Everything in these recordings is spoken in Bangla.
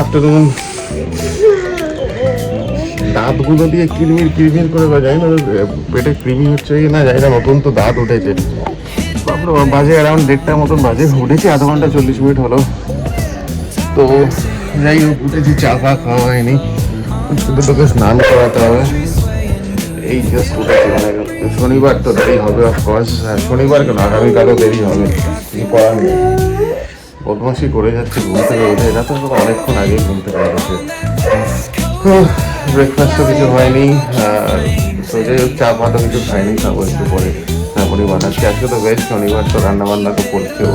আফটারনুন দাঁতগুলো দিয়ে কিরমির কিরমির করে বা জানি না, পেটে কৃমি হচ্ছে কি না জানি না, নতুন তো দাঁত উঠেছে। বাজে অ্যারাউন্ড দেড়টার মতন বাজে, উঠেছি আধা ঘণ্টা চল্লিশ মিনিট হলো। তো যাই হোক, উঠেছি, চা ফা খাওয়া হয়নি। শুধু তোকে স্নান করাতে হবে। এই জাস্ট উঠেছি মানে শনিবার তো দেরি হবে অফকোর্স শনিবার কেন? আগামীকালও দেরি হবে। করার নেই। বদমাসি করে যাচ্ছে ঘুম থেকে উঠে এটা তো অনেকক্ষণ আগে ঘুম থেকে উঠেছে ব্রেকফাস্টও কিছু হয়নি তো যাই হোক চা পাতা কিছু খাইনি খাব একটু পরে। তারপরে বানাচ্ছি আজকে তো বেশ শনিবার তো রান্না বান্না তো করছে ও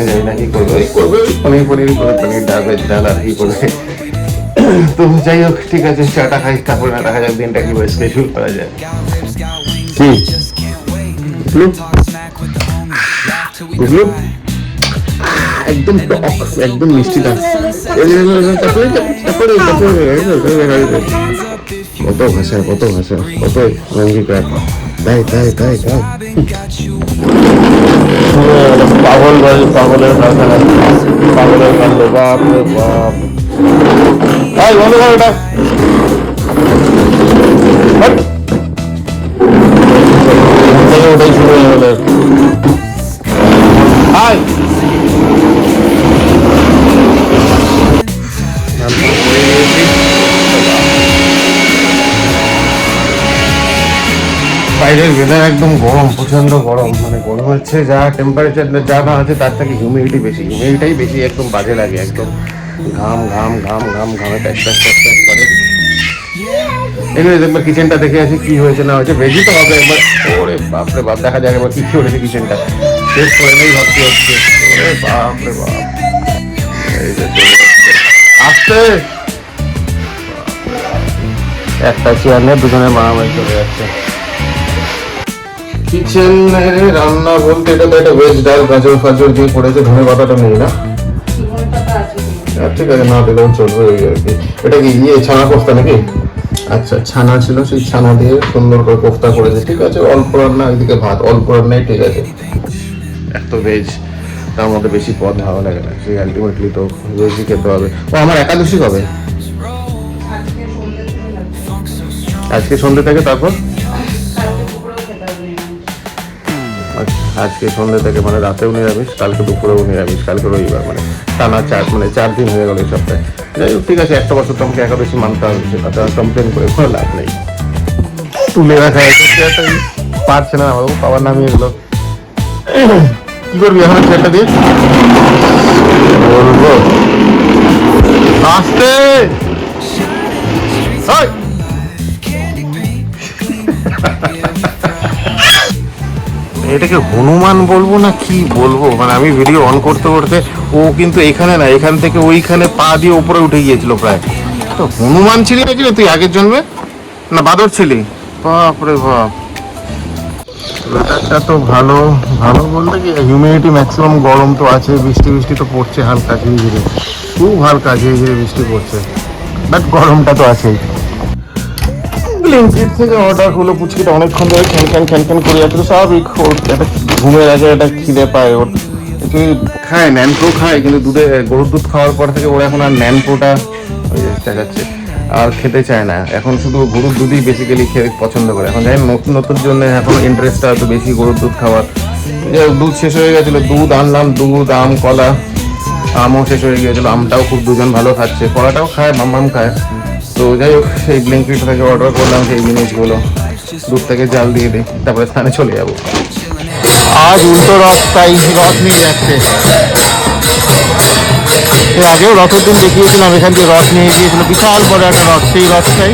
এ জানি না কি করবে ওই করবে পনির পনির করে পনির ডাল ভেজ ডাল আর কি করবে। তো যাই হোক ঠিক আছে চাটা খাই তারপরে না দেখা যাক দিনটা কি স্কেজুল করা যায়। কি? বুঝলো একদম টক একদম মিষ্টি টান তারপরে তারপরে তারপরে কত ভাষা কত ভাষা কত অঙ্গীকার তাই তাই তাই তাই পাগল ভাই পাগলের পাগলের কান্ড বাপ রে বাপ। ভাই বন্ধ কর এটা। ওটাই শুরু হয়ে গেল বাইরের ওয়েদার একদম গরম প্রচণ্ড গরম। মানে গরম হচ্ছে, যা টেম্পারেচার যা না আছে, তার থেকে হিউমিডিটি বেশি। হিউমিডিটাই বেশি, একদম বাজে লাগে, একদম ঘাম ঘাম ঘাম ঘাম, ঘামে ট্যাস ট্যাস ট্যাস করে। এগুলো একবার কিচেনটা দেখে আসি, কি হয়েছে, না হয়েছে ভেজি তো হবে একবার। ওরে বাপরে বাপ, দেখা যাক একবার কি হয়েছে কিচেনটা শেষ করে নেই ভাবতে হচ্ছে। ওরে বাপরে বাপ। আসতে একটা চেয়ার নিয়ে দুজনে মারামারি চলে যাচ্ছে। কিচেনে রান্না বলতে এটা তো একটা ভেজ ডাল গাজর ফাজর দিয়ে করেছে ধনে পাতাটা নেই না? আচ্ছা, ঠিক আছে না দিলেও চলবে ওই আর কি। এটা কি ইয়ে ছানা কোফতা নাকি? আচ্ছা ছানা ছিল সেই ছানা দিয়ে সুন্দর করে কোফতা করেছে। ঠিক আছে অল্প রান্না এদিকে ভাত অল্প রান্নাই ঠিক আছে। এত ভেজ তার মধ্যে বেশি পদ ভালো লাগে না। সেই আলটিমেটলি তো ভেজই খেতে হবে। ও আমার একাদশী কবে? আজকে সন্ধ্যে থেকে তারপর? আজকে সন্ধ্যে থেকে মানে রাতেও নিরামিষ, কালকে দুপুরেও নিরামিষ, কালকে রবিবার মানে টানা চার মানে চার দিন হয়ে গেল এই সপ্তাহে। যাই হোক, ঠিক আছে, একটা বছর তো আমাকে একাদশী মানতে হবে সেটাতে আর কমপ্লেন করে কোনো লাভ নেই। তুলে রাখা পারছে না বাবু পাওয়ার নামিয়ে গেলো কি করবি এখন চেয়ারটা দিয়ে? বলব। আসতে! ওই! এটাকে হনুমান বলব না কি বলব? মানে আমি ভিডিও অন করতে করতে ও কিন্তু এখানে না, এখান থেকে ওইখানে পা দিয়ে উপরে উঠে গিয়েছিল প্রায়। তো হনুমান ছিলি নাকি তুই আগের জন্মে? না, বাদর ছিলি? বাপরে বাপ। ওয়েদারটা তো ভালো ভালো বলতে কি হিউমিডিটি ম্যাক্সিমাম গরম তো আছে, বৃষ্টি বৃষ্টি তো পড়ছে হালকা ধীরে ধীরে খুব হালকা ধীরে ধীরে বৃষ্টি পড়ছে বাট গরমটা তো আছেই। ব্লিঙ্কিট থেকে অর্ডার হলো, পুচকিটা অনেকক্ষণ ধরে খ্যান খ্যান খ্যান খ্যান করে যাচ্ছে। স্বাভাবিক একটা ঘুমের আগে একটা খিদে পায় ওর। খায় ন্যানপ্রো খায়, কিন্তু দুধে গরুর দুধ খাওয়ার পর থেকে ওর এখন আর ন্যানপ্রোটা দেখাচ্ছে আর খেতে চায় না। এখন শুধু গরুর দুধই বেসিক্যালি খেতে পছন্দ করে। এখন জানি নতুন নতুন জন্য এখন ইন্টারেস্টটা এত বেশি গরুর দুধ খাওয়ার। দুধ শেষ হয়ে গেছিল। দুধ আনলাম, দুধ, আম, কলা, আমও শেষ হয়ে গিয়েছিল। আমটাও খুব দুজন ভালো খাচ্ছে। কলাটাও খায়, মাম্মাম খায়। তো যাই হোক, সেই ব্লিঙ্কিট থেকে অর্ডার করলাম, সেই জিনিসগুলো। দুধ থেকে জাল দিয়ে দিই, তারপরে স্থানে চলে যাব। আজ উল্টো রথ তাই রথ নিয়ে যাচ্ছে। এর আগেও রথের দিন দেখিয়েছিলাম, এখান থেকে রথ নিয়ে গিয়েছিল। বিশাল বড় একটা রথ, সেই রথটাই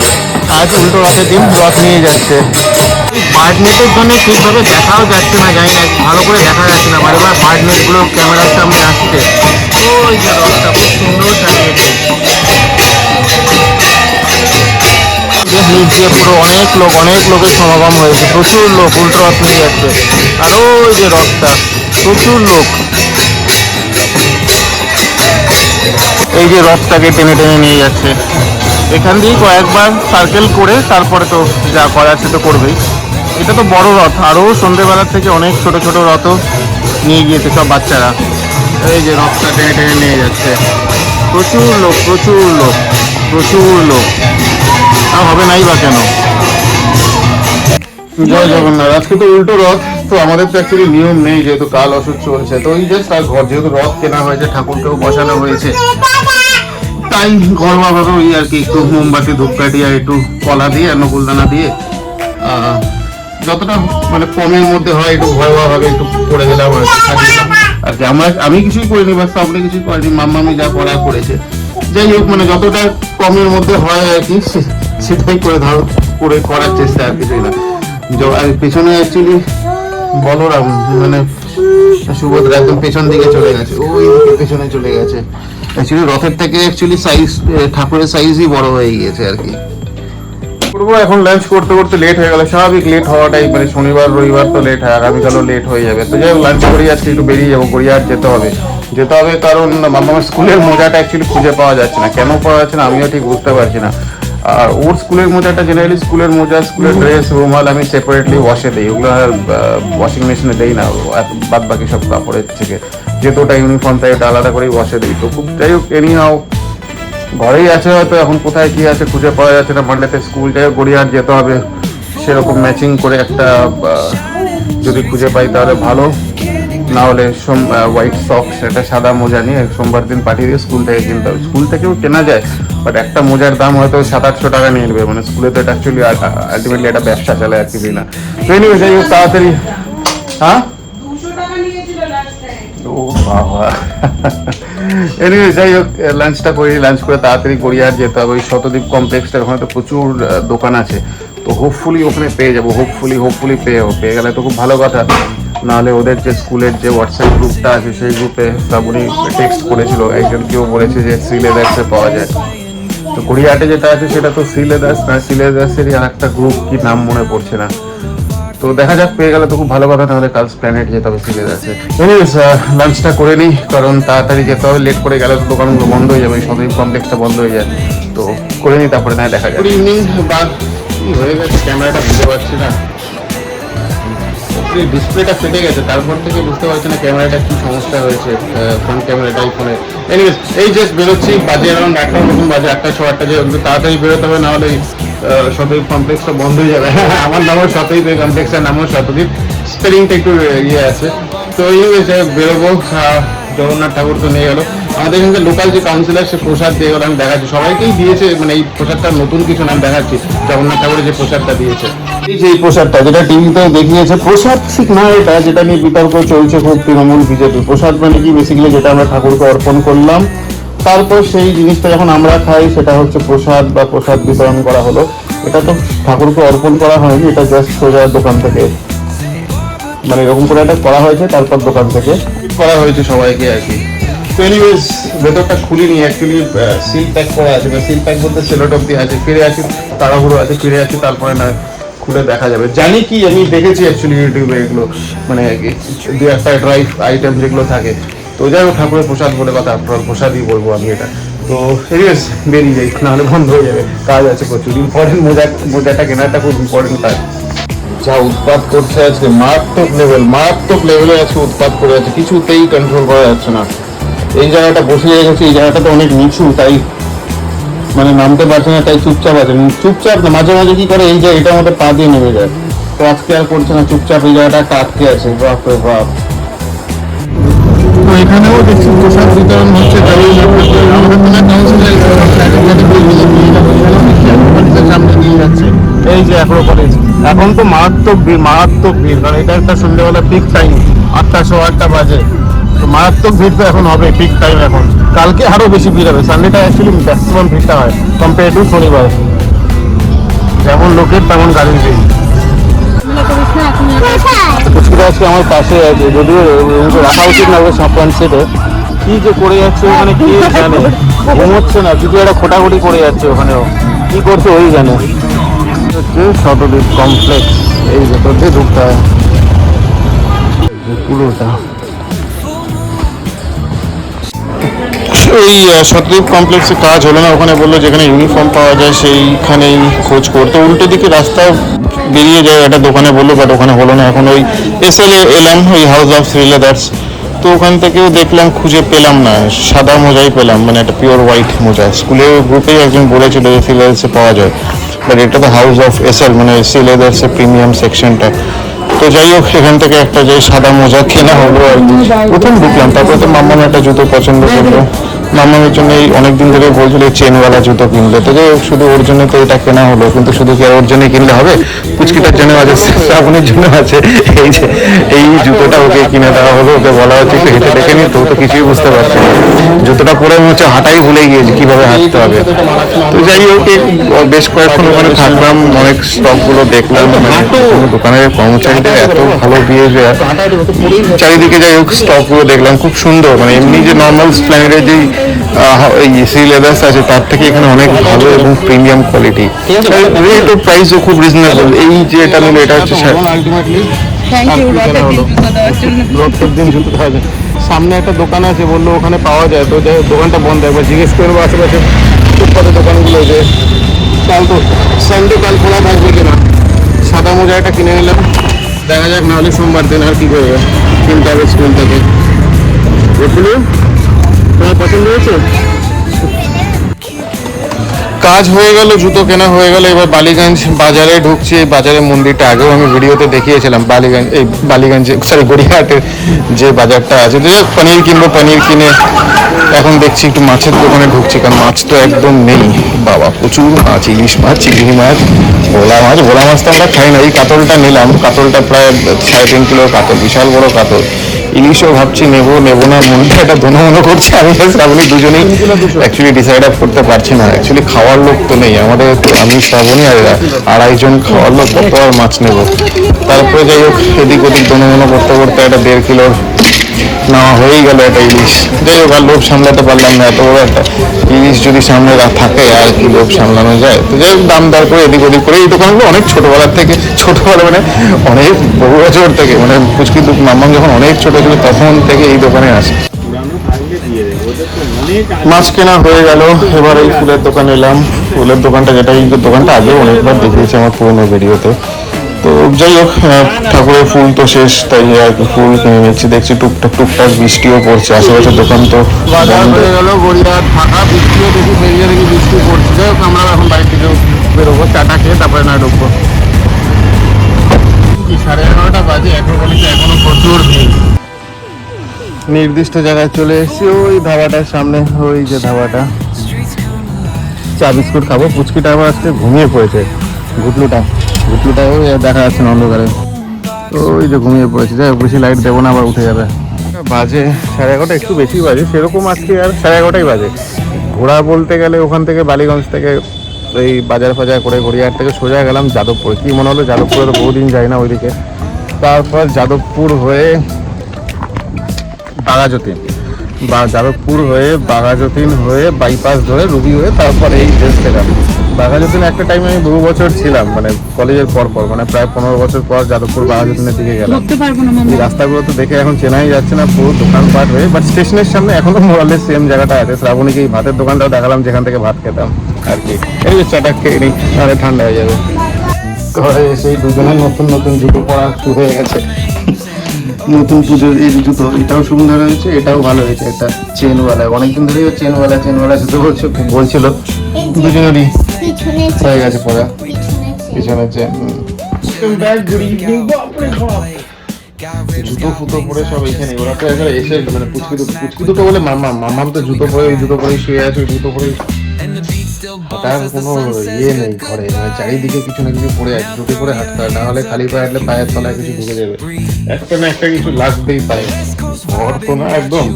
আজ উল্টো রথের দিন রথ নিয়ে যাচ্ছে। বার্ড নেটের জন্য ঠিকভাবে দেখাও যাচ্ছে না জানি না, ভালো করে দেখা যাচ্ছে না। বারে বার বার্ড নেটগুলো ক্যামেরার সামনে আসছে। ওই যে রথটা খুব সুন্দর নিচ দিয়ে পুরো অনেক লোক, অনেক লোকের সমাগম হয়েছে। প্রচুর লোক উল্টো রথ নিয়ে যাচ্ছে আর ওই যে রথটা, প্রচুর লোক। এই যে রথটাকে টেনে টেনে নিয়ে যাচ্ছে। এখান দিয়েই কয়েকবার সার্কেল করে তারপরে তো যা করার সে তো করবেই। এটা তো বড় রথ আরও সন্ধ্যেবেলার থেকে অনেক ছোট ছোট রথও নিয়ে গিয়েছে সব বাচ্চারা। এই যে রথটা টেনে টেনে নিয়ে যাচ্ছে। প্রচুর লোক প্রচুর লোক প্রচুর লোক। আর হবে নাই বা কেন? জয় জগন্নাথ। আজকে তো উল্টো রথ, তো আমাদের তো অ্যাকচুয়ালি নিয়ম নেই যেহেতু কাল অসুখ চলছে তো ওই জাস্ট আর ঘর, যেহেতু রথ কেনা হয়েছে, ঠাকুরকেও বসানো হয়েছে। তাই ঘরোয়া ভাবে ওই আর কি, একটু মোমবাতি, ধূপকাঠি আর একটু কলা দিয়ে, আর নকুলদানা দিয়ে যতটা মানে কমের মধ্যে হয়, একটু ঘরোয়া ভাবে একটু করে দিলাম আর। আর কি, আমরা, আমি কিছুই করিনি বা সামনে কিছুই করিনি, মাম্মামি যা করা করেছে। যাই হোক মানে যতটা কমের মধ্যে হয় আর কি সেটাই করে ধরো, করে করার চেষ্টা আর কিছুই না। পেছনে অ্যাকচুয়ালি বলরাম মানে সুভদ্রা একদম পেছন দিকে চলে গেছে, ওই পেছনে চলে গেছে। অ্যাকচুয়ালি রথের থেকে অ্যাকচুয়ালি সাইজ ঠাকুরের সাইজই বড় হয়ে গিয়েছে আর কি। করব এখন লাঞ্চ করতে করতে লেট হয়ে গেল, স্বাভাবিক লেট হওয়াটাই মানে শনিবার, রবিবার তো লেট হয়, আগামীকালও লেট হয়ে যাবে। তো যাই হোক লাঞ্চ করে আজকে একটু বেরিয়ে যাব, গড়িয়াহাট যেতে হবে। যেতে হবে কারণ আমার স্কুলের মজাটা অ্যাকচুয়ালি খুঁজে পাওয়া যাচ্ছে না। কেন পাওয়া যাচ্ছে না, আমিও ঠিক বুঝতে পারছি না। আর ওর স্কুলের মোজাটা জেনারেলি স্কুলের মোজা, স্কুলের ড্রেস রুমাল আমি সেপারেটলি ওয়াশে দিই। ওগুলো আর ওয়াশিং মেশিনে দেই না। বাদ বাকি সব কাপড়ের থেকে। যেহেতু ওটা ইউনিফর্ম তাই ওটা আলাদা করেই ওয়াশে দিই। তো খুব, যাই হোক এনি হাও ঘরেই আছে হয়তো, এখন কোথায় কি আছে খুঁজে পাওয়া যাচ্ছে না। মানডেতে স্কুল যায় গড়িয়াহাট যেতে হবে। সেরকম ম্যাচিং করে একটা যদি খুঁজে পাই, তাহলে ভালো। না হলে হোয়াইট সক্স একটা সাদা মোজা নিয়ে সোমবার দিন পাঠিয়ে দিয়ে স্কুল থেকে কিনতে হবে। স্কুল থেকেও কেনা যায় বাট একটা মোজার দাম হয়তো সাত আটশো টাকা নিয়ে নেবে। মানে স্কুলে তো এটা অ্যাকচুয়ালি আলটিমেটলি একটা ব্যবসা চালায় আর কিছু না? যাই হোক তাড়াতাড়ি। হ্যাঁ? ও বাবা। যাই হোক লাঞ্চটা করি লাঞ্চ করে তাড়াতাড়ি গড়িয়াহাট যেতে হবে। ওই শতদ্বীপ কমপ্লেক্সটার ওখানে তো প্রচুর দোকান আছে। তো হোপফুলি ওখানে পেয়ে যাব হোপফুলি হোপফুলি পেয়ে পেয়ে গেলে তো খুব ভালো কথা। নাহলে ওদের যে স্কুলের যে হোয়াটসঅ্যাপ গ্রুপটা আছে, সেই গ্রুপে শ্রাবণী টেক্সট করেছিল। একজন কেউ বলেছে যে থ্রি লেদার্সে পাওয়া যায়। তো গড়িয়াহাটে যেটা আছে, সেটা তো থ্রি লেদার্স না থ্রি লেদার্সেরই আর একটা গ্রুপ কি নাম মনে পড়ছে না। তো দেখা যাক, পেয়ে গেলে তো খুব ভালো কথা তাহলে কাল প্ল্যানেট যেতে হবে সিলেট আছে এনিওয়েজ লাঞ্চটা করে নিই, কারণ তাড়াতাড়ি যেতে হবে লেট করে গেলে তো দোকানগুলো বন্ধ হয়ে যাবে, সবই কমপ্লেক্সটা বন্ধ হয়ে যায়। তো করে নিই, তারপরে না দেখা গুড ইভিনিং বা হয়ে গেছে ক্যামেরাটা বুঝতে পারছি না। ডিসপ্লেটা ফেটে গেছে তারপর থেকে বুঝতে পারছি না ক্যামেরাটা কি সমস্যা হয়েছে ফ্রন্ট ক্যামেরাটা ফোনে এনিওয়েজ এই জাস্ট বেরোচ্ছি, বাজে অ্যারাউন্ড একটা মতন, বাজে আটটা ছ আটটা যে তাড়াতাড়ি বেরোতে হবে, নাহলে শতদ্বীপ কমপ্লেক্সটা বন্ধ হয়ে যাবে। আমার নামও এই কমপ্লেক্সের নামও শতদীপ স্পেলিংটা একটু ইয়ে আছে। তো এই বেরোবো জগন্নাথ ঠাকুর তো নিয়ে গেলো। আমাদের এখানকার লোকাল যে কাউন্সিলর সে প্রসাদ দিয়ে গেলো, আমি দেখাচ্ছি। সবাইকেই দিয়েছে মানে এই প্রসাদটা নতুন কিছু না, আমি দেখাচ্ছি। জগন্নাথ ঠাকুরের যে প্রসাদটা দিয়েছে। এই যে এই প্রসাদটা, যেটা টিভিতে দেখিয়েছে, প্রসাদ ঠিক না এটা, যেটা নিয়ে বিতর্ক চলছে খুব তৃণমূল বিজেপি। প্রসাদ মানে কি? বেসিক্যালি যেটা আমরা ঠাকুরকে অর্পণ করলাম। তারপর সেই জিনিসটা যখন আমরা খাই, সেটা হচ্ছে প্রসাদ বা প্রসাদ বিতরণ করা হলো। এটা তো ঠাকুরকে অর্পণ করা হয়নি, এটা জাস্ট সোজা দোকান থেকে মানে এরকম করে একটা করা হয়েছে, তারপর দোকান থেকে। করা হয়েছে সবাইকে আর কি। তো এনিওয়েজ ভেতরটা খুলিনি অ্যাকচুয়ালি সিল প্যাক করা আছে। বা সিল প্যাক বলতে সেলোট অব্দি আছে। ফিরে আসি, তাড়াহুড়ো আছে, ফিরে আসি, তারপরে না খুলে দেখা যাবে। জানি কি, আমি দেখেছি অ্যাকচুয়ালি ইউটিউবে এগুলো মানে দু একটা ড্রাই আইটেম যেগুলো থাকে। তো যাই হোক, ঠাকুরের প্রসাদ বলে কথা প্রসাদই বলব আমি এটা। তো এনিওয়েজ বেরিয়ে যাই নাহলে বন্ধ হয়ে যাবে। কাজ আছে প্রচুর। ইম্পর্টেন্ট মোজা, মোজাটা কেনাটা খুব ইম্পর্টেন্ট কাজ। যা উৎপাত করছে আজকে, মারাত্মক লেভেল মারাত্মক লেভেলে আজকে উৎপাত করে আছে কিছুতেই কন্ট্রোল করা যাচ্ছে না। এই জায়গাটা বসে রেখেছি এই জায়গাটা তো অনেক নিচু, তাই মানে নামতে পারছে না, তাই চুপচাপ আছে। চুপচাপ না, মাঝে মাঝে কি করে, এই যে এটার মধ্যে পা দিয়ে নেমে যায়। তো আজকে আর করছে না, চুপচাপ এই জায়গাটা একটা আটকে আছে, বাপ রে বাপ। এখানেও দেখছি প্রসাদ বিতরণ হচ্ছে তবে আমাদের তো না কাউন্সিলের সামনে দিয়ে যাচ্ছে। এই যে অ্যাক্রোপলিস এখন তো মারাত্মক ভিড় মারাত্মক ভিড়। কারণ এটা একটা সন্ধ্যেবেলা পিক টাইম আটটা শো আটটা বাজে। তো মারাত্মক ভিড় তো এখন হবে পিক টাইম এখন। কালকে আরও বেশি ভিড় হবে। সানডেটা অ্যাকচুয়ালি ম্যাক্সিমাম ভিড়টা হয় কম্পেয়ার টু শনিবার। যেমন লোকের, তেমন গাড়ির ভিড়। পুচকিটা আমার পাশে আছে, যদিও রাখা উচিত না ওকে ফ্রন্ট সিটে। কি যে করে যাচ্ছে ওখানে, কি জানে? ঘুমোচ্ছে না, কিছু একটা খোটাখুটি করে যাচ্ছে ওখানেও। কি করছে ওই জানে। হচ্ছে শতদ্বীপ কমপ্লেক্স এই ভেতর দিয়ে ঢুকতে হয় পুরোটা এই শতদ্বীপ কমপ্লেক্সে কাজ হলো না, ওখানে বলল যেখানে ইউনিফর্ম পাওয়া যায় সেইখানেই খোঁজ করতে। উল্টো দিকে রাস্তা বেরিয়ে যায়, একটা দোকানে বলল বাট ওখানে হলো না। এখন ওই এস এল এলাম, ওই হাউস অফ শ্রী লেদার্স তো ওখান থেকেও দেখলাম, খুঁজে পেলাম না। সাদা মোজাই পেলাম মানে একটা পিওর হোয়াইট মোজা। স্কুলের গ্রুপেই একজন বলেছিল যে সিলেবাসে পাওয়া যায়। বাট এটা তো হাউস অফ এস এল মানে সিলেবাসের প্রিমিয়াম সেকশনটা তো যাই হোক, সেখান থেকে একটা যে সাদা মোজা কেনা হলো আর প্রথম ঢুকলাম, তারপরে তো মাম্মাম একটা জুতো পছন্দ করল। মাম্মামের জন্য এই অনেকদিন ধরে বলছিল চেনওয়ালা জুতো কিনলে। তো শুধু ওর জন্য তো এটা কেনা হলো কিন্তু শুধু কি আর ওর জন্যই কিনলে হবে? পুচকিটার জন্য আছে শ্রাবণের জন্য আছে। এই যে এই জুতোটা ওকে কিনে দেওয়া হলো ওকে বলা হচ্ছে একটু হেঁটে দেখে নি তো কিছুই বুঝতে পারছে না। জুতোটা পরে মনে হচ্ছে হাঁটাই ভুলে গিয়েছে কীভাবে হাঁটতে হবে। তো যাই হোক বেশ কয়েকক্ষণ ওখানে থাকলাম অনেক স্টকগুলো দেখলাম মানে দোকানের কর্মচারীদের এত ভালো বিহেভিয়ার চারিদিকে যাই হোক স্টকগুলো দেখলাম খুব সুন্দর মানে এমনি যে নর্মাল স্প্ল্যানেডের যেই এই সি লেদার্স আছে তার থেকে এখানে অনেক ভালো এবং প্রিমিয়াম কোয়ালিটি রেট ও প্রাইসও খুব রিজনেবল এই যে এটা নিলো এটা হচ্ছে যায়। সামনে একটা দোকান আছে বলল ওখানে পাওয়া যায় তো দোকানটা বন্ধ। একবার জিজ্ঞেস করব আশেপাশে ফুটপাতে দোকানগুলো যে কাল তো সানডে কাল খোলা থাকবে কিনা। সাদা মোজা একটা কিনে নিলাম। দেখা যাক নাহলে সোমবার দিন আর কি করবে। কিনতে হবে স্কুল থেকে বুঝলি কাজ হয়ে গেল, জুতো কেনা হয়ে গেল, এবার বালিগঞ্জ বাজারে ঢুকছি। এই বাজারের মন্দিরটা আগেও আমি ভিডিওতে দেখিয়েছিলাম, বালিগঞ্জ, এই বালিগঞ্জ সরি গড়িয়াহাটের যে বাজারটা আছে। তো পনির কিনবো, পনির কিনে এখন দেখছি একটু মাছের দোকানে ঢুকছি, কারণ মাছ তো একদম নেই। বাবা, প্রচুর মাছ, ইলিশ মাছ, চিংড়ি মাছ, ভোলা মাছ। ভোলা মাছ তো আমরা খাই না, এই কাতলটা নিলাম। কাতলটা প্রায় সাড়ে তিন কিলো কাতল, বিশাল বড় কাতল। ইলিশও ভাবছি নেব নেব না মনটা এটা ধনো মনো করছে। আমি শ্রাবণী দুজনেই অ্যাকচুয়ালি ডিসাইড আপ করতে পারছি না। অ্যাকচুয়ালি খাওয়ার লোক তো নেই। আমাদের তো আমি শ্রাবণী আর আড়াইজন খাওয়ার লোক কত আর মাছ নেব? তারপরে যাই হোক এদিক ওদিক ধনো মনো করতে করতে একটা দেড় কিলোর নেওয়া হয়েই গেল একটা ইলিশ। যাই হোক, আর লোভ সামলাতে পারলাম না, এত বড় একটা ইলিশ যদি সামনে থাকে, আর কি লোভ সামলানো যায়? তো যাই হোক, দাম দর করে এদিক ওদিক করে এই দোকানগুলো অনেক ছোটবেলার থেকে, ছোটবেলা মানে অনেক বহু বছর থেকে মানে পুচকি মাম্মাম যখন অনেক ছোট ছিল, তখন থেকে এই দোকানে আসে। মাছ কেনা হয়ে গেল, এবার এই ফুলের দোকানে এলাম। ফুলের দোকানটা যেটা, এই দোকানটা আগেও অনেকবার দেখিয়েছি আমার পুরোনো ভিডিওতে। তো যাই হোক ঠাকুরের ফুল তো শেষ তাই আর কি ফুল কিনে নিচ্ছি। দেখছি টুকটাক টুকটাক বৃষ্টিও পড়ছে আশেপাশে দোকান তো হয়ে গেল বৃষ্টিও দেখি বেরিয়ে দেখি বৃষ্টি পড়ছে। আমরা এখন বাড়ি থেকে বেরোবো চাটা খেয়ে তারপরে না ঢুকবো। সাড়ে এগারোটা বাজে এখন বলেছে এখনও প্রচুর ভিড়। নির্দিষ্ট জায়গায় চলে এসেছি ওই ধাবাটার সামনে ওই যে ধাবাটা। চা বিস্কুট খাব পুচকিটা আবার আজকে ঘুমিয়ে পড়েছে ঘুটলুটা। ঘুটলুটা ওই দেখা যাচ্ছে না অন্ধকারে। ওই যে ঘুমিয়ে পড়েছে। যাই বেশি লাইট দেবো না, আবার উঠে যাবে। বাজে সাড়ে এগারোটা, একটু বেশি বাজে। সেরকম আজকে আর সাড়ে এগারোটাই বাজে। ঘোরা বলতে গেলে ওখান থেকে বালিগঞ্জ থেকে এই বাজার ফাজার করে গড়িয়াহাট থেকে সোজা গেলাম যাদবপুর। কি মনে হলো যাদবপুরে তো বহুদিন যাই না ওইদিকে। তারপর যাদবপুর হয়ে বাঘাযতীন। বা যাদবপুর হয়ে বাঘাযতীন হয়ে বাইপাস ধরে রুবি হয়ে তারপরে এই দেশ পেলাম বাঘাযতীন একটা টাইমে আমি বহু বছর ছিলাম মানে কলেজের পর পর মানে প্রায় পনেরো বছর পর যাদবপুর বাঘাযতীনের দিকে গেলাম। ঢুকতে পারব না এই রাস্তাগুলো তো দেখে এখন চেনাই যাচ্ছে না পুরো দোকানপাট হয়ে বাট স্টেশনের সামনে এখনও মোরালের সেম জায়গাটা আছে। শ্রাবণীকে এই ভাতের দোকানটাও দেখালাম যেখান থেকে ভাত খেতাম আর কি। এই যে চাটা খেয়ে নিই নাহলে ঠান্ডা হয়ে যাবে। ঘরে এসে এই দুজনের নতুন নতুন জুতো পরা শুরু হয়ে গেছে। নতুন পুজোর এই জুতো এটাও সুন্দর হয়েছে এটাও ভালো হয়েছে। একটা চেনওয়ালা অনেকদিন ধরেই চেনওয়ালা চেনওয়ালা জুতো বলছে বলছিল। দুজনেরই। পিছনে হয়ে গেছে পরা। পিছনে চেন। জুতো ফুতো পরে সব এখানে ওরা তো একবার এসে মানে পুচকি দুটো পুচকি দুটো বলে মামা মামাম তো জুতো পরে ওই জুতো পরে শুয়ে আছে ওই জুতো পরে হাঁটার কোনো ইয়ে নেই ঘরে। মানে চারিদিকে কিছু না কিছু পড়ে আছে। জুতো পরে হাঁটতে হয়। না হলে খালি পায়ে হাঁটলে পায়ের তলায় কিছু ঢুকে যাবে। একটা না একটা কিছু লাগবেই পায়ে ঘর তো না একদম।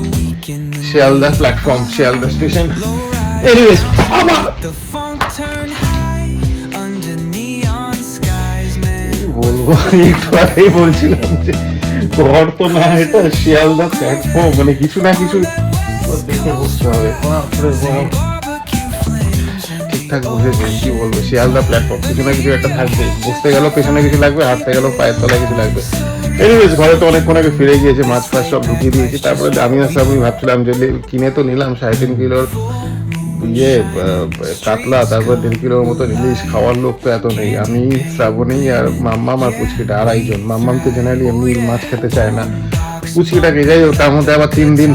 Sealdah platform Sealdah station anyways The একটু আগেই বলছিলাম যে ঘর তো না, এটা শিয়ালদা প্ল্যাটফর্ম মানে কিছু না কিছু ঠিকঠাক বুঝেছি কি বলব শিয়ালদা প্ল্যাটফর্ম কিছু না কিছু একটা থাকবে। বসতে গেলেও পেছনে কিছু লাগবে, হাঁটতে গেলেও পায়ের তলায় কিছু লাগবে। এনিওয়েজ ঘরে তো অনেকক্ষণ আগে ফিরে গিয়েছে, মাছ ফাছ সব ঢুকিয়ে দিয়েছি, তারপরে আমি আসলে আমি ভাবছিলাম যে কিনে তো নিলাম, সাড়ে তিন কিলোর ইয়ে কাতলা তারপর দেড় কিলোর মতো ইলিশ খাওয়ার লোক তো এত নেই। আমি শ্রাবণী আর মাম্মাম আর পুচকিটা আড়াইজন মাম্মাম তো জেনারেলি এমনি মাছ খেতে চায় না। পুচকিটাকে যাই হোক, তার মধ্যে আবার তিন দিন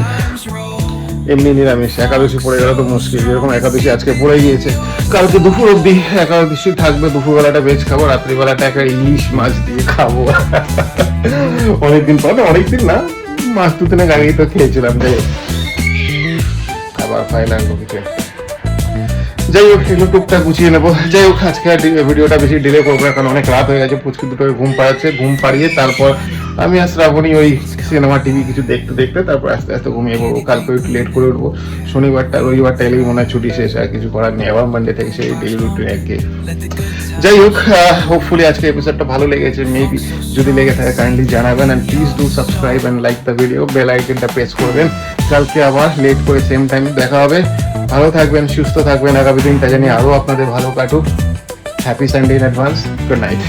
এমনি নিরামিষ। একাদশী পড়ে গেলে তো মুশকিল। যেরকম একাদশী আজকে পড়ে গিয়েছে। কালকে দুপুর অব্দি একাদশী থাকবে। দুপুরবেলাটা ভেজ খাব, রাত্রিবেলাটা একটা ইলিশ মাছ দিয়ে খাব। অনেকদিন পর অনেকদিন না মাছ দু তিনেক আগেই তো খেয়েছিলাম, যাই আবার ফাইনাল কিছু যাই হোক এগুলো টুকটাক গুছিয়ে নেব। যাই হোক আজকে ভিডিওটা বেশি ডিলে করব না, কারণ অনেক রাত হয়ে গেছে পুচকি দুটো ঘুম পাড়াচ্ছে ঘুম পাড়িয়ে তারপর আমি আর শ্রাবণী ওই সিনেমা টিভি কিছু দেখতে দেখতে তারপর আস্তে আস্তে ঘুমিয়ে পড়ব। কালকে একটু লেট করে উঠবো। শনিবারটা রবিবারটা এলেই মনে হয় ছুটি শেষ আর কিছু করার নেই। আবার মানডে থেকে সেই ডেলি রুটিন একঘেয়ে যাই হোক হোপফুলি আজকে এপিসোডটা ভালো লেগেছে। মেবি যদি লেগে থাকে কাইন্ডলি জানাবেন and please do subscribe and like the video bell আইকনটা প্রেস করবেন। কালকে আবার লেট করে সেম টাইম দেখা হবে। ভালো থাকবেন, সুস্থ থাকবেন। আগামী দিনটা জানি আরও আপনাদের ভালো কাটুক। Happy Sunday in advance good night